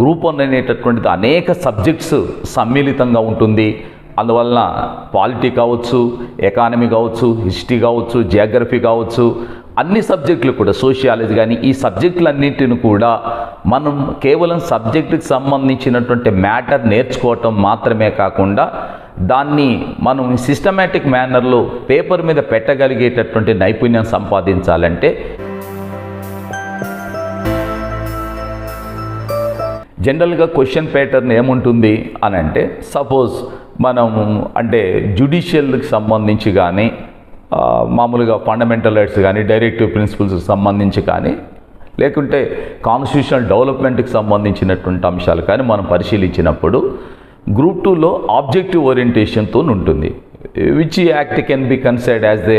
Group one అనేటటువంటిది అనేక subjects సమ్మిళితంగా ఉంటుంది. అందువలన పాలిటీ కావచ్చు ఎకానమీ కావచ్చు హిస్టరీ కావచ్చు జియోగ్రఫీ కావచ్చు అన్ని సబ్జెక్టులు కూడా సోషియాలజీ కానీ ఈ సబ్జెక్టులన్నింటిని కూడా మనం కేవలం సబ్జెక్టుకి సంబంధించినటువంటి మ్యాటర్ నేర్చుకోవటం మాత్రమే కాకుండా దాన్ని మనం సిస్టమేటిక్ మేనర్లో పేపర్ మీద పెట్టగలిగేటటువంటి నైపుణ్యం సంపాదించాలంటే జనరల్గా క్వశ్చన్ ప్యాటర్న్ ఏముంటుంది అని అంటే సపోజ్ మనం అంటే జ్యుడిషియల్కి సంబంధించి కానీ మామూలుగా ఫండమెంటల్ రైట్స్ కానీ డైరెక్టివ్ ప్రిన్సిపల్స్కి సంబంధించి కానీ లేకుంటే కాన్స్టిట్యూషనల్ డెవలప్మెంట్కి సంబంధించినటువంటి అంశాలు కానీ మనం పరిశీలించినప్పుడు గ్రూప్ టూలో ఆబ్జెక్టివ్ ఓరియంటేషన్తో ఉంటుంది. Which act can be considered as the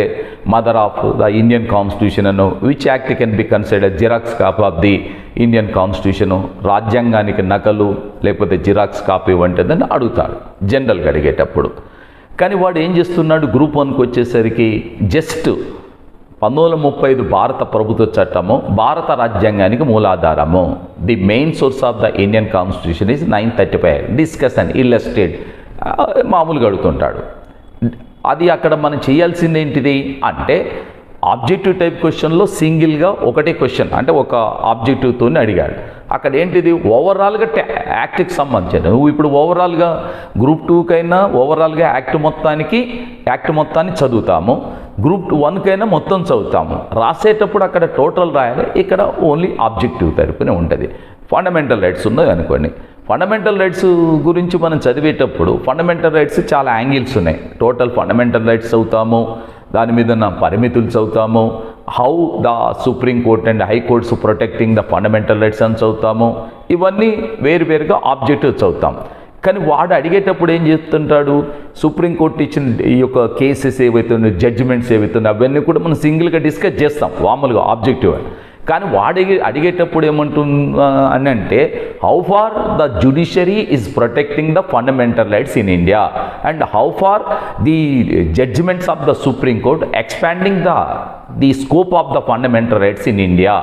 mother of the Indian constitution Anu which act can be considered xerox copy of the Indian constitution రాజ్యాంగానికి నకలు లేకపోతే జిరాక్స్ కాపీ వంటిదని అడుగుతాడు జనరల్గా అడిగేటప్పుడు. కానీ వాడు ఏం చేస్తున్నాడు? గ్రూప్ వన్కి వచ్చేసరికి జస్ట్ పంతొమ్మిది వందల ముప్పై ఐదు భారత ప్రభుత్వ చట్టము భారత రాజ్యాంగానికి మూలాధారము. The main source of the Indian constitution is nine thirty five discuss and illustrate మామూలుగా అడుగుతుంటాడు. అది అక్కడ మనం చేయాల్సింది ఏంటిది? అంటే ఆబ్జెక్టివ్ టైప్ క్వశ్చన్లో సింగిల్గా ఒకటే క్వశ్చన్ అంటే ఒక ఆబ్జెక్టివ్తో అడిగాడు. అక్కడ ఏంటిది? ఓవరాల్గా యాక్ట్కి సంబంధించిన నువ్వు ఇప్పుడు ఓవరాల్గా గ్రూప్ టూకైనా ఓవరాల్గా యాక్ట్ మొత్తానికి యాక్ట్ మొత్తాన్ని చదువుతాము. గ్రూప్ వన్కైనా మొత్తం చదువుతాము. రాసేటప్పుడు అక్కడ టోటల్ రాయాలి. ఇక్కడ ఓన్లీ ఆబ్జెక్టివ్ తరపునే ఉంటుంది. ఫండమెంటల్ రైట్స్ ఉన్నాయి అనుకోండి. ఫండమెంటల్ రైట్స్ గురించి మనం చదివేటప్పుడు ఫండమెంటల్ రైట్స్ చాలా యాంగిల్స్ ఉన్నాయి. టోటల్ ఫండమెంటల్ రైట్స్ చదువుతాము. దాని మీద నా పరిమితులు చదువుతాము. How the supreme court and high courts protecting the fundamental rights అని చదువుతాము. ఇవన్నీ వేరువేరుగా ఆబ్జెక్టివ్ చదువుతాం. కానీ వాడు అడిగేటప్పుడు ఏం చేస్తుంటాడు సుప్రీంకోర్టు ఇచ్చిన ఈ యొక్క కేసెస్ ఏవైతే జడ్జిమెంట్స్ ఏవైతే అవన్నీ కూడా మనం సింగిల్గా డిస్కస్ చేస్తాం. మామూలుగా ఆబ్జెక్టివ్ కానీ వాడి అడిగేటప్పుడు ఏమంటుంది అని అంటే how far the judiciary is protecting the fundamental rights in India and how far the judgements of the supreme court expanding the the scope of the fundamental rights in India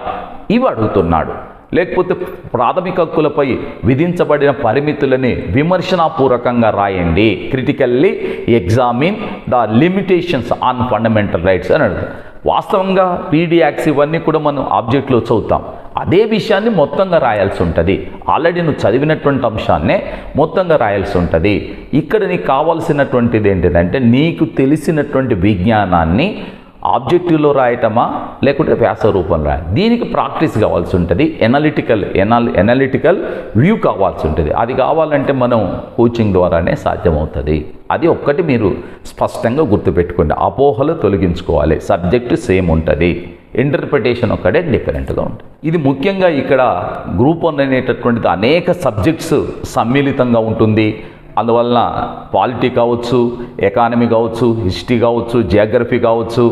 ఇవి అడుగుతున్నాడు. లేకపోతే ప్రాథమిక హక్కులపై విధించబడిన పరిమితులని విమర్శనాపూర్వకంగా రాయండి. Critically examine the limitations on fundamental rights అని అడుగుతాం వాస్తవంగా పీడియాక్స్ ఇవన్నీ కూడా మనం ఆబ్జెక్ట్లో చదువుతాం అదే విషయాన్ని మొత్తంగా రాయాల్సి ఉంటుంది. ఆల్రెడీ నువ్వు చదివినటువంటి అంశాన్నే మొత్తంగా రాయాల్సి ఉంటుంది. ఇక్కడ నీకు కావాల్సినటువంటిది ఏంటిదంటే నీకు తెలిసినటువంటి విజ్ఞానాన్ని ఆబ్జెక్టివ్లో రాయటమా? లేకుంటే వ్యాస రూపంలో రాయ? దీనికి ప్రాక్టీస్ కావాల్సి ఉంటుంది. ఎనాలిటికల్ ఎనాల్ ఎనాలిటికల్ వ్యూ కావాల్సి ఉంటుంది. అది కావాలంటే మనం కోచింగ్ ద్వారానే సాధ్యమవుతుంది. అది ఒక్కటి మీరు స్పష్టంగా గుర్తుపెట్టుకోండి. అపోహలు తొలగించుకోవాలి. సబ్జెక్టు సేమ్ ఉంటుంది. ఇంటర్ప్రిటేషన్ ఒక్కడే డిఫరెంట్గా ఉంటుంది. ఇది ముఖ్యంగా ఇక్కడ గ్రూప్ వన్ అనేటటువంటిది అనేక సబ్జెక్ట్స్ సమ్మిళితంగా ఉంటుంది. అందువలన పాలిటీ కావచ్చు ఎకానమీ కావచ్చు హిస్టరీ కావచ్చు జియోగ్రఫీ కావచ్చు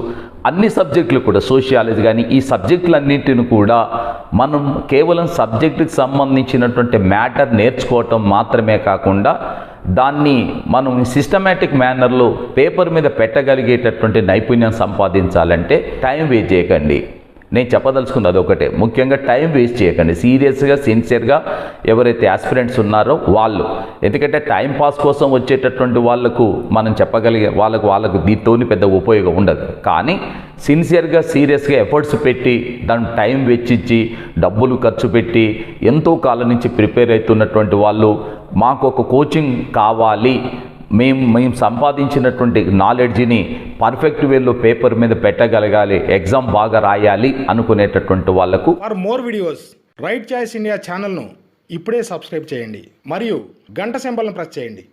అన్ని సబ్జెక్టులు కూడా సోషియాలజీ కానీ ఈ సబ్జెక్టులన్నింటిని కూడా మనం కేవలం సబ్జెక్టుకి సంబంధించినటువంటి మ్యాటర్ నేర్చుకోవటం మాత్రమే కాకుండా దాన్ని మనం సిస్టమేటిక్ మేనర్లో పేపర్ మీద పెట్టగలిగేటటువంటి నైపుణ్యం సంపాదించాలంటే టైం వేస్ట్ చేయకండి. నేను చెప్పదలుచుకుంది ఒకటే ముఖ్యంగా టైం వేస్ట్ చేయకండి. సీరియస్గా సిన్సియర్గా ఎవరైతే ఆస్పిరెంట్స్ ఉన్నారో వాళ్ళు. ఎందుకంటే టైం పాస్ కోసం వచ్చేటటువంటి వాళ్ళకు మనం చెప్పగలిగే వాళ్ళకు వాళ్ళకు దీంతోని పెద్ద ఉపయోగం ఉండదు. కానీ సిన్సియర్గా సీరియస్గా ఎఫర్ట్స్ పెట్టి దాని టైం వెచ్చించి డబ్బులు ఖర్చు పెట్టి ఎంతో కాలం నుంచి ప్రిపేర్ అవుతున్నటువంటి వాళ్ళు మాకు ఒక కోచింగ్ కావాలి మేము మేము సంపాదించినటువంటి నాలెడ్జ్ని పర్ఫెక్ట్ వేలో పేపర్ మీద పెట్టగలగాలి ఎగ్జామ్ బాగా రాయాలి అనుకునేటటువంటి వాళ్ళకు. For more videos Right Choice India ఛానల్ను ఇప్పుడే సబ్స్క్రైబ్ చేయండి. మరియు గంట సింబల్ను ప్రెస్ చేయండి.